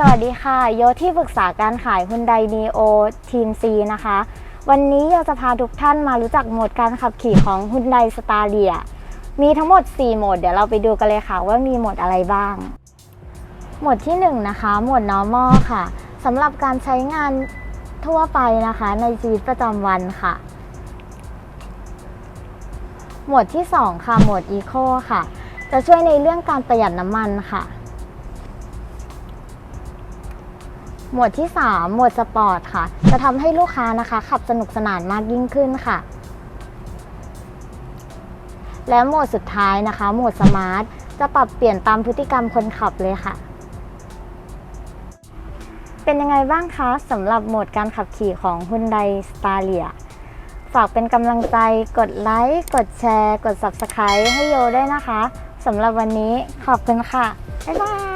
สวัสดีค่ะ โยที่ปรึกษาการขาย Hyundai Neo Team C นะคะ วันนี้โยจะพาทุกท่านมารู้จักโหมดการขับขี่ของ Hyundai Staria มีทั้งหมด 4 โหมด เดี๋ยวเราไปดูกันเลยค่ะว่ามีโหมดอะไรบ้าง โหมดที่ 1 นะคะ โหมด normal ค่ะสำหรับการใช้งานทั่วไปนะคะ ในชีวิตประจำวันค่ะ โหมดที่ 2 ค่ะ โหมด Eco ค่ะ จะช่วยในเรื่องการประหยัดน้ำมันค่ะ หมวดที่ 3 หมวดสปอร์ตค่ะ จะทำให้ลูกค้านะคะ ขับสนุกสนานมากยิ่งขึ้นค่ะ และโหมดสุดท้ายนะคะโหมดสมาร์ท จะปรับเปลี่ยนตามพฤติกรรมคนขับเลยค่ะ เป็นยังไงบ้างคะสำหรับโหมดการขับขี่ของ Hyundai Staria ฝากเป็นกำลังใจกดไลค์ กดแชร์ กด Subscribe ให้โยด้วยนะคะสำหรับวันนี้ขอบคุณค่ะ บ๊ายบาย